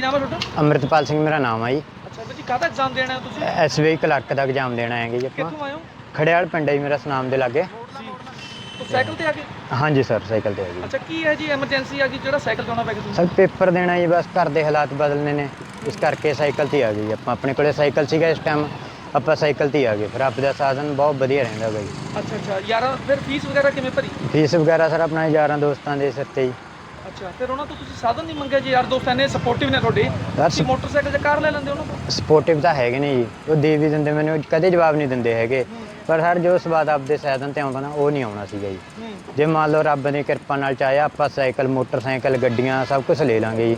ਕੀ ਨਾਮ ਹੈ ਤੁਹਾਡਾ? ਅੰਮ੍ਰਿਤਪਾਲ ਸਿੰਘ ਮੇਰਾ ਨਾਮ ਆ ਜੀ। ਅੱਛਾ ਵੀਰ ਜੀ ਕਾਹਦਾ ਐਗਜ਼ਾਮ ਦੇਣਾ ਹੈ ਤੁਸੀਂ? ਐਸਬੀਆਈ ਕਲਰਕ ਦਾ ਐਗਜ਼ਾਮ ਦੇਣਾ ਹੈਗੇ ਜੀ ਆਪਾਂ। ਕਿੱਥੋਂ ਆਏ ਹੋ? ਖੜਿਆਲ ਪਿੰਡ ਹੈ ਜੀ ਮੇਰਾ ਸੁਨਾਮ ਦੇ ਲਾਗੇ। ਜੀ। ਤੋ ਸਾਈਕਲ ਤੇ ਆ ਗਏ? ਹਾਂਜੀ ਸਰ ਸਾਈਕਲ ਤੇ ਜੀ ਅੱਛਾ ਕੀ ਹੈ ਜੀ ਐਮਰਜੈਂਸੀ ਆ ਗਈ? ਜਿਹੜਾ ਸਾਈਕਲ ਚਲਾਉਣਾ ਪੈ ਗਿਆ ਤੁਹਾਨੂੰ ਸਰ ਪੇਪਰ ਦੇਣਾ ਜੀ ਬਸ ਘਰ ਦੇ ਹਾਲਾਤ ਬਦਲਨੇ ਨੇ। ਇਸ ਕਰਕੇ ਸਾਈਕਲ ਤੇ ਆ ਗਏ ਜੀ ਆਪਾਂ। ਆਪਣੇ ਕੋਲੇ ਸਾਈਕਲ ਸੀਗਾ ਇਸ ਟਾਈਮ ਆਪਾਂ ਸਾਈਕਲ ਤੇ ਹੀ ਆ ਗਏ। ਫਿਰ ਆਪ ਦਾ ਸਾਧਨ ਬਹੁਤ ਵਧੀਆ ਰਹਿੰਦਾ ਜੀ। ਅੱਛਾ ਅੱਛਾ। ਯਾਰ ਫਿਰ ਫੀਸ ਵਗੈਰਾ ਕਿਵੇਂ ਭਰੀ? ਫੀਸ ਵਗੈਰਾ ਸਰ ਆਪਣਾ ਯਾਰਾਂ ਦੋਸਤਾਂ ਦੇ ਸਿਰ ਤੇ ਹੀ ਅੱਛਾ ਫਿਰ ਉਹਨਾਂ ਤੋਂ ਤੁਸੀਂ ਸਾਧਨ ਨਹੀਂ ਮੰਗਿਆ ਜੀ? ਯਾਰ ਦੋਸਤਾਂ ਨੇ ਸਪੋਰਟਿਵ ਨੇ ਤੁਹਾਡੇ। ਤੁਸੀਂ ਮੋਟਰਸਾਈਕਲ ਜਾਂ ਕਾਰ ਲੈ ਲੈਂਦੇ ਉਹਨਾਂ ਤੋਂ ਸਪੋਰਟਿਵ ਤਾਂ ਹੈਗੇ ਨੇ ਜੀ। ਉਹ ਦੇ ਵੀ ਦਿੰਦੇ ਮੈਨੂੰ ਕਦੇ ਜਵਾਬ ਨਹੀਂ ਦਿੰਦੇ ਹੈਗੇ। ਪਰ ਹਰ ਜੋ ਸਵਾਦ ਆਪਦੇ ਸਾਧਨ ਤੇ ਆਉਂਦਾ ਨਾ ਉਹ ਨਹੀਂ ਆਉਣਾ ਸੀਗਾ ਜੀ। ਜੇ ਮੰਨ ਲਓ ਰੱਬ ਦੀ ਕਿਰਪਾ ਨਾਲ ਚਾਹਿਆ ਆਪਾਂ ਸਾਈਕਲ ਮੋਟਰਸਾਈਕਲ ਗੱਡੀਆਂ ਸਭ ਕੁਝ ਲੈ ਲਾਂਗੇ ਜੀ।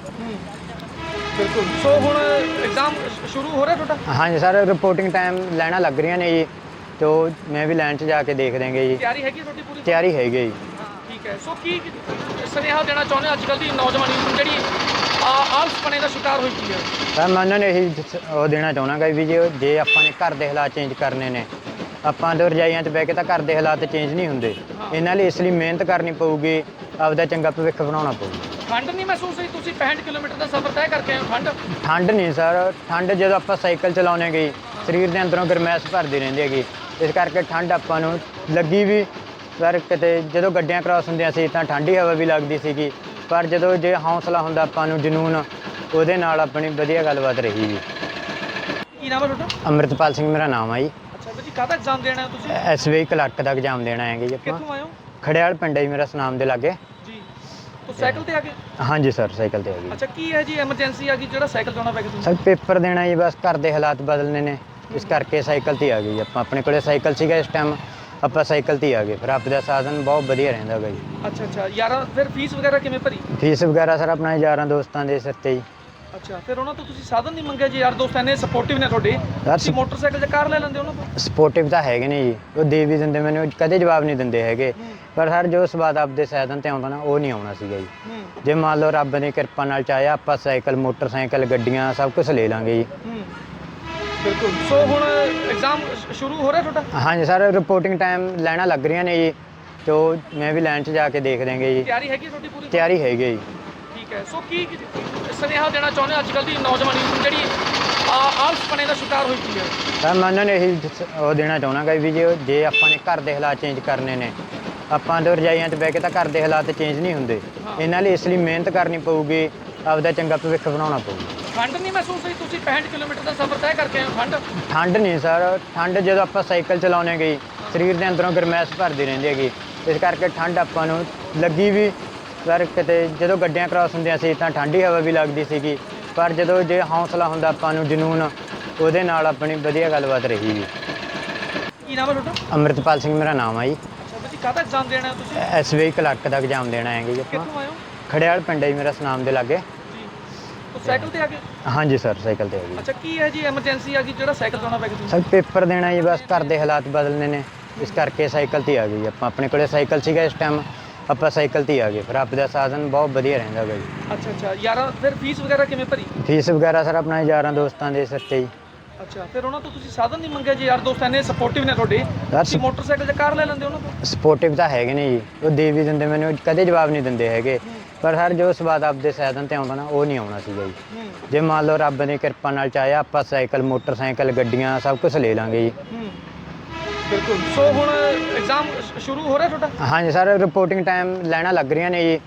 ਬਿਲਕੁਲ। ਸੋ ਹੁਣ ਐਗਜ਼ਾਮ ਸ਼ੁਰੂ ਹੋ ਰਿਹਾ ਤੁਹਾਡਾ? ਹਾਂਜੀ ਸਰ ਰਿਪੋਰਟਿੰਗ ਟਾਈਮ ਲੈਣਾ ਲੱਗ ਰਹੀਆਂ ਨੇ ਜੀ। ਤੋ ਮੈਂ ਵੀ ਲਾਈਨ 'ਚ ਜਾ ਕੇ ਦੇਖ ਦੇਂਗੇ ਜੀ। ਤਿਆਰੀ ਹੈਗੀ ਤੁਹਾਡੀ ਪੂਰੀ? ਤਿਆਰੀ ਹੈਗੀ ਜੀ। ਠੀਕ ਹੈ। ਸੋ ਕੀ ਸੁਨੇਹਾ ਦੇਣਾ ਚਾਹੁੰਦੇ ਹੋ ਅੱਜ ਕੱਲ੍ਹ ਦੀ ਨੌਜਵਾਨੀ ਨੂੰ? ਜਿਹੜੀ ਆਲਸਪਣੇ ਦਾ ਸ਼ਿਕਾਰ ਹੋਈ ਪਈ ਹੈ। ਤਾਂ ਮੈਂ ਉਹਨਾਂ ਨੂੰ ਇਹੀ ਦੱਸ- ਉਹ ਦੇਣਾ ਚਾਹਣਾਗਾ ਵੀ ਜੇ ਜੇ ਆਪਾਂ ਨੇ ਘਰ ਦੇ ਹਾਲਾਤ ਚੇਂਜ ਕਰਨੇ ਨੇ ਆਪਾਂ ਦੋ ਰਜਾਈਆਂ 'ਚ ਬਹਿ ਕੇ ਤਾਂ ਘਰ ਦੇ ਹਾਲਾਤ ਚੇਂਜ ਨਹੀਂ ਹੁੰਦੇ। ਇਹਨਾਂ ਲਈ ਇਸ ਲਈ ਮਿਹਨਤ ਕਰਨੀ ਪਊਗੀ ਆਪਦਾ ਚੰਗਾ ਭਵਿੱਖ ਬਣਾਉਣਾ ਪਊਗਾ ਠੰਡ ਨਹੀਂ ਮਹਿਸੂਸ ਹੋਈ? ਤੁਸੀਂ 65 ਕਿਲੋਮੀਟਰ ਦਾ ਸਫ਼ਰ ਤੈਅ ਕਰਕੇ ਆਏ ਹੋ ਠੰਡ? ਠੰਡ ਨਹੀਂ ਸਰ ਠੰਡ ਜਦੋਂ ਆਪਾਂ ਸਾਈਕਲ ਚਲਾਉਣੇ ਗਈ ਸਰੀਰ ਦੇ ਅੰਦਰੋਂ ਗਰਮੈਸ਼ ਭਰਦੀ ਰਹਿੰਦੀ ਹੈਗੀ ਇਸ ਕਰਕੇ ਠੰਡ ਆਪਾਂ ਨੂੰ ਲੱਗੀ ਵੀ ਪਰ ਕਿਤੇ ਜਦੋਂ ਗੱਡੀਆਂ ਕ੍ਰਾਸ ਹੁੰਦੀਆਂ ਸੀ ਤਾਂ ਠੰਡੀ ਹਵਾ ਵੀ ਲੱਗਦੀ ਸੀਗੀ। ਪਰ ਜਦੋਂ ਜੇ ਹੌਸਲਾ ਹੁੰਦਾ ਆਪਾਂ ਨੂੰ ਜਨੂਨ ਉਹਦੇ ਨਾਲ ਆਪਣੀ ਵਧੀਆ ਗੱਲਬਾਤ ਰਹੀ ਜੀ। ਕੀ ਨਾਮ ਹੈ ਤੁਹਾਡਾ? ਅੰਮ੍ਰਿਤਪਾਲ ਸਿੰਘ ਮੇਰਾ ਨਾਮ ਆ ਜੀ। ਅੱਛਾ ਜੀ ਕਾਹਦਾ ਐਗਜ਼ਾਮ ਦੇਣਾ ਹੈ ਤੁਸੀਂ? ਐਸਬੀਆਈ ਕਲਰਕ ਦਾ ਐਗਜ਼ਾਮ ਦੇਣਾ ਹੈਗੇ ਜੀ ਆਪਾਂ। ਕਿੱਥੋਂ ਆਏ ਹੋ? ਖੜਿਆਲ ਪਿੰਡ ਹੈ ਜੀ ਮੇਰਾ ਸੁਨਾਮ ਦੇ ਲਾਗੇ। ਜੀ। ਤੋ ਸਾਈਕਲ ਤੇ ਆ ਗਏ? ਹਾਂਜੀ ਸਰ ਸਾਈਕਲ ਤੇ ਹੈਗੀ ਅੱਛਾ ਕੀ ਹੈ ਜੀ ਐਮਰਜੈਂਸੀ ਆ ਗਈ ਜਿਹੜਾ ਸਾਈਕਲ ਚਲਾਉਣਾ ਪੈ ਗਿਆ ਤੁਹਾਨੂੰ? ਸਰ ਪੇਪਰ ਦੇਣਾ ਜੀ ਬਸ ਘਰ ਦੇ ਹਾਲਾਤ ਬਦਲਨੇ ਨੇ। ਇਸ ਕਰਕੇ ਸਾਈਕਲ ਤੇ ਆ ਜੀ ਆਪਾਂ। ਆਪਣੇ ਕੋਲੇ ਸਾਈਕਲ ਸੀਗਾ ਇਸ ਟਾਈਮ ਆਪਾਂ ਸਾਈਕਲ ਤੇ ਹੀ ਆ ਗਏ। ਫਿਰ ਆਪ ਦਾ ਸਾਧਨ ਬਹੁਤ ਵਧੀਆ ਰਹਿੰਦਾ ਗਾ ਜੀ। ਅੱਛਾ ਅੱਛਾ। ਯਾਰ ਫਿਰ ਫੀਸ ਵਗੈਰਾ ਕਿਵੇਂ ਭਰੀ? ਫੀਸ ਵਗੈਰਾ ਸਰ ਆਪਣਾ ਯਾਰਾਂ ਦੋਸਤਾਂ ਦੇ ਸਿਰ ਤੇ ਹੀ ਅੱਛਾ ਫਿਰ ਉਹਨਾਂ ਤੋਂ ਤੁਸੀਂ ਸਾਧਨ ਨਹੀਂ ਮੰਗਿਆ ਜੀ ਯਾਰ ਦੋਸਤਾਂ ਨੇ ਸਪੋਰਟਿਵ ਨੇ ਤੁਹਾਡੇ? ਤੁਸੀਂ ਮੋਟਰਸਾਈਕਲ ਜਾਂ ਕਾਰ ਲੈ ਲੈਂਦੇ ਉਹਨਾਂ ਤੋਂ ਸਪੋਰਟਿਵ ਤਾਂ ਹੈਗੇ ਨੇ ਜੀ। ਉਹ ਦੇ ਵੀ ਦਿੰਦੇ ਮੈਨੂੰ ਕਦੇ ਜਵਾਬ ਨਹੀਂ ਦਿੰਦੇ ਹੈਗੇ। ਪਰ ਹਰ ਜੋ ਸਵਾਦ ਆਪਦੇ ਸਾਧਨ ਤੇ ਆਉਂਦਾ ਨਾ ਉਹ ਨਹੀਂ ਆਉਣਾ ਸੀਗਾ ਜੀ। ਜੇ ਮੰਨ ਲਓ ਰੱਬ ਦੀ ਕਿਰਪਾ ਨਾਲ ਚਾਹਿਆ ਆਪਾਂ ਸਾਈਕਲ ਮੋਟਰਸਾਈਕਲ ਗੱਡੀਆਂ ਸਭ ਕੁਝ ਲੈ ਲਾਂਗੇ ਜੀ। ਬਿਲਕੁਲ। ਸੋ ਹੁਣ ਐਗਜ਼ਾਮ ਸ਼ੁਰੂ ਹੋ ਰਿਹਾ ਤੁਹਾਡਾ? ਹਾਂਜੀ ਸਰ ਰਿਪੋਰਟਿੰਗ ਟਾਈਮ ਲੈਣਾ ਲੱਗ ਰਹੀਆਂ ਨੇ ਜੀ ਤੋ ਮੈਂ ਵੀ ਲਾਈਨ 'ਚ ਜਾ ਕੇ ਦੇਖ ਦੇਂਗੇ ਜੀ। ਤਿਆਰੀ ਹੈਗੀ ਤੁਹਾਡੀ ਪੂਰੀ? ਤਿਆਰੀ ਹੈਗੀ ਜੀ। ਠੀਕ ਹੈ। ਸੋ ਕੀ ਸੁਨੇਹਾ ਦੇਣਾ ਚਾਹੁੰਦੇ ਅੱਜ ਕੱਲ੍ਹ ਦੀ ਨੌਜਵਾਨੀ ਨੂੰ ਜਿਹੜੀ ਆ- ਆਲਸਪਣੇ ਦਾ ਸ਼ਿਕਾਰ ਹੋਈ ਪਈ ਹੈ? ਤਾਂ ਮੈਂ ਉਹਨਾਂ ਨੂੰ ਇਹੀ ਦੱਸ- ਉਹ ਦੇਣਾ ਚਾਹਣਾਗਾ ਵੀ ਜੇ ਜੇ ਆਪਾਂ ਨੇ ਘਰ ਦੇ ਹਾਲਾਤ ਚੇਂਜ ਕਰਨੇ ਨੇ ਆਪਾਂ ਦੋ ਰਜਾਈਆਂ 'ਚ ਬਹਿ ਕੇ ਤਾਂ ਘਰ ਦੇ ਹਾਲਾਤ ਚੇਂਜ ਨਹੀਂ ਹੁੰਦੇ। ਇਹਨਾਂ ਲਈ ਇਸ ਲਈ ਮਿਹਨਤ ਕਰਨੀ ਪਊਗੀ ਆਪਦਾ ਚੰਗਾ ਭਵਿੱਖ ਬਣਾਉਣਾ ਪਊਗਾ ਠੰਡ ਨਹੀਂ ਮਹਿਸੂਸ ਹੋਈ? ਤੁਸੀਂ 65 ਕਿਲੋਮੀਟਰ ਦਾ ਸਫ਼ਰ ਤੈਅ ਕਰਕੇ ਆਏ ਹੋ ਠੰਡ? ਠੰਡ ਨਹੀਂ ਸਰ ਠੰਡ ਜਦੋਂ ਆਪਾਂ ਸਾਈਕਲ ਚਲਾਉਣੇ ਗਈ ਸਰੀਰ ਦੇ ਅੰਦਰੋਂ ਗਰਮੈਸ਼ ਭਰਦੀ ਰਹਿੰਦੀ ਹੈਗੀ। ਇਸ ਕਰਕੇ ਠੰਡ ਆਪਾਂ ਨੂੰ ਲੱਗੀ ਵੀ ਪਰ ਕਿਤੇ ਜਦੋਂ ਗੱਡੀਆਂ ਕ੍ਰਾਸ ਹੁੰਦੀਆਂ ਸੀ ਤਾਂ ਠੰਡੀ ਹਵਾ ਵੀ ਲੱਗਦੀ ਸੀਗੀ। ਪਰ ਜਦੋਂ ਜੇ ਹੌਸਲਾ ਹੁੰਦਾ ਆਪਾਂ ਨੂੰ ਜਨੂਨ ਉਹਦੇ ਨਾਲ ਆਪਣੀ ਵਧੀਆ ਗੱਲਬਾਤ ਰਹੀ ਜੀ ਕੀ ਨਾਮ ਹੈ ਤੁਹਾਡਾ? ਅੰਮ੍ਰਿਤਪਾਲ ਸਿੰਘ ਮੇਰਾ ਨਾਮ ਆ ਜੀ। ਅੱਛਾ ਜੀ ਕਾਹਦਾ ਐਗਜ਼ਾਮ ਦੇਣਾ ਹੈ ਤੁਸੀਂ? ਐਸਬੀਆਈ ਕਲਰਕ ਦਾ ਐਗਜ਼ਾਮ ਦੇਣਾ ਹੈਗੇ ਜੀ ਆਪਾਂ। ਕਿੱਥੋਂ ਆਏ ਹੋ? ਖੜਿਆਲ ਪਿੰਡ ਹੈ ਜੀ ਮੇਰਾ ਸੁਨਾਮ ਦੇ ਲਾਗੇ। ਜੀ। ਤੋ ਸਾਈਕਲ ਤੇ ਆ ਗਏ? ਹਾਂਜੀ ਸਰ ਸਾਈਕਲ ਤੇ ਹੈਗੀ ਅੱਛਾ ਕੀ ਹੈ ਜੀ ਐਮਰਜੈਂਸੀ ਆ ਗਈ ਜਿਹੜਾ ਸਾਈਕਲ ਚਲਾਉਣਾ ਪੈ ਗਿਆ ਤੁਹਾਨੂੰ ਸਰ ਪੇਪਰ ਦੇਣਾ ਜੀ ਬਸ ਘਰ ਦੇ ਹਾਲਾਤ ਬਦਲਨੇ ਨੇ। ਇਸ ਕਰਕੇ ਸਾਈਕਲ ਤੇ ਆ ਗਏ ਜੀ। ਆਪਾਂ ਆਪਣੇ ਕੋਲੇ ਸਾਈਕਲ ਸੀਗਾ ਇਸ ਟਾਈਮ ਆਪਾਂ ਸਾਈਕਲ ਤੇ ਹੀ ਆ ਗਏ। ਫਿਰ ਆਪ ਦਾ ਸਾਧਨ ਬਹੁਤ ਵਧੀਆ ਰਹਿੰਦਾ ਗਾ ਜੀ। ਅੱਛਾ ਅੱਛਾ। ਯਾਰ ਫਿਰ ਫੀਸ ਵਗੈਰਾ ਕਿਵੇਂ ਭਰੀ? ਫੀਸ ਵਗੈਰਾ ਸਰ ਆਪਣਾ ਯਾਰਾਂ ਦੋਸਤਾਂ ਦੇ ਸਿਰ ਤੇ ਹੀ ਅੱਛਾ ਫਿਰ ਉਹਨਾਂ ਤੋਂ ਤੁਸੀਂ ਸਾਧਨ ਨਹੀਂ ਮੰਗਿਆ ਜੀ? ਯਾਰ ਦੋਸਤਾਂ ਨੇ ਸਪੋਰਟਿਵ ਨੇ ਤੁਹਾਡੇ। ਤੁਸੀਂ ਮੋਟਰਸਾਈਕਲ ਜਾਂ ਕਾਰ ਲੈ ਲੈਂਦੇ ਉਹਨਾਂ ਤੋਂ? ਸਪੋਰਟਿਵ ਤਾਂ ਹੈਗੇ ਨੇ ਜੀ। ਉਹ ਦੇ ਵੀ ਦਿੰਦੇ ਮੈਨੂੰ ਕਦੇ ਜਵਾਬ ਨਹੀਂ ਦਿੰਦੇ ਹੈਗੇ। ਪਰ ਹਰ ਜੋ ਸਵਾਦ ਆਪਦੇ ਸਾਧਨ ਤੇ ਆਉਂਦਾ ਨਾ ਉਹ ਨਹੀਂ ਆਉਣਾ ਸੀਗਾ ਜੀ। ਜੇ ਮੰਨ ਲਓ ਰੱਬ ਦੀ ਕਿਰਪਾ ਨਾਲ ਚਾਹਿਆ ਆਪਾਂ ਸਾਈਕਲ ਮੋਟਰਸਾਈਕਲ ਗੱਡੀਆਂ ਸਭ ਕੁਝ ਲੈ ਲਾਂਗੇ ਜੀ। ਬਿਲਕੁਲ। ਸੋ ਹੁਣ ਐਗਜ਼ਾਮ ਸ਼ੁਰੂ ਹੋ ਰਿਹਾ ਤੁਹਾਡਾ? ਹਾਂਜੀ ਸਰ ਰਿਪੋਰਟਿੰਗ ਟਾਈਮ ਲੈਣਾ ਲੱਗ ਰਹੀਆਂ ਨੇ ਜੀ।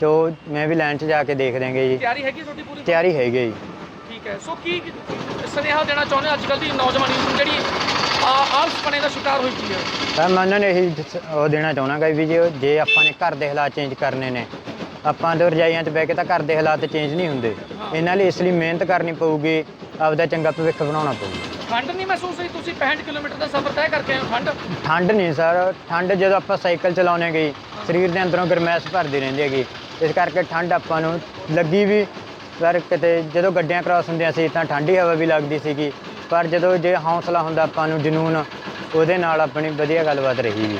ਤੋ ਮੈਂ ਵੀ ਲਾਈਨ 'ਚ ਜਾ ਕੇ ਦੇਖ ਦੇਂਗੇ ਜੀ। ਤਿਆਰੀ ਹੈਗੀ ਤੁਹਾਡੀ ਪੂਰੀ? ਤਿਆਰੀ ਹੈਗੀ ਜੀ। ਠੀਕ ਹੈ। ਸੋ ਕੀ ਸੁਨੇਹਾ ਦੇਣਾ ਚਾਹੁੰਦੇ ਹੋ? ਅੱਜ ਕੱਲ੍ਹ ਦੀ ਨੌਜਵਾਨੀ ਨੂੰ ਜਿਹੜੀ ਆਲਸਪਣੇ ਦਾ ਸ਼ਿਕਾਰ ਹੋਈ ਪਈ ਹੈ। ਮੈਂ ਨੂੰ ਇਹੀ ਉਹ ਦੇਣਾ ਚਾਹਣਾਗਾ ਵੀ ਜੇ ਜੇ ਆਪਾਂ ਨੇ ਘਰ ਦੇ ਹਾਲਾਤ ਚੇਂਜ ਕਰਨੇ ਨੇ ਆਪਾਂ ਦੋ ਰਜਾਈਆਂ 'ਚ ਬਹਿ ਕੇ ਤਾਂ ਘਰ ਦੇ ਹਾਲਾਤ ਚੇਂਜ ਨਹੀਂ ਹੁੰਦੇ। ਇਹਨਾਂ ਲਈ ਇਸ ਲਈ ਮਿਹਨਤ ਕਰਨੀ ਪਊਗੀ ਆਪਦਾ ਚੰਗਾ ਭਵਿੱਖ ਬਣਾਉਣਾ ਪਊਗਾ। ਠੰਡ ਨਹੀਂ ਮਹਿਸੂਸ ਹੋਈ? ਤੁਸੀਂ 65 ਕਿਲੋਮੀਟਰ ਦਾ ਸਫ਼ਰ ਤੈਅ ਕਰਕੇ ਆਏ ਹੋ ਠੰਡ? ਠੰਡ ਨਹੀਂ ਸਰ ਠੰਡ ਜਦੋਂ ਆਪਾਂ ਸਾਈਕਲ ਚਲਾਉਣੇ ਗਈ ਸਰੀਰ ਦੇ ਅੰਦਰੋਂ ਗਰਮੈਸ਼ ਭਰਦੀ ਰਹਿੰਦੀ ਹੈਗੀ। ਇਸ ਕਰਕੇ ਠੰਡ ਆਪਾਂ ਨੂੰ ਲੱਗੀ ਵੀ ਪਰ ਕਿਤੇ ਜਦੋਂ ਗੱਡੀਆਂ ਕ੍ਰਾਸ ਹੁੰਦੀਆਂ ਸੀ ਤਾਂ ਠੰਡੀ ਹਵਾ ਵੀ ਲੱਗਦੀ ਸੀਗੀ। ਪਰ ਜਦੋਂ ਜੇ ਹੌਸਲਾ ਹੁੰਦਾ ਆਪਾਂ ਨੂੰ ਜਨੂਨ ਉਹਦੇ ਨਾਲ ਆਪਣੀ ਵਧੀਆ ਗੱਲਬਾਤ ਰਹੀ ਜੀ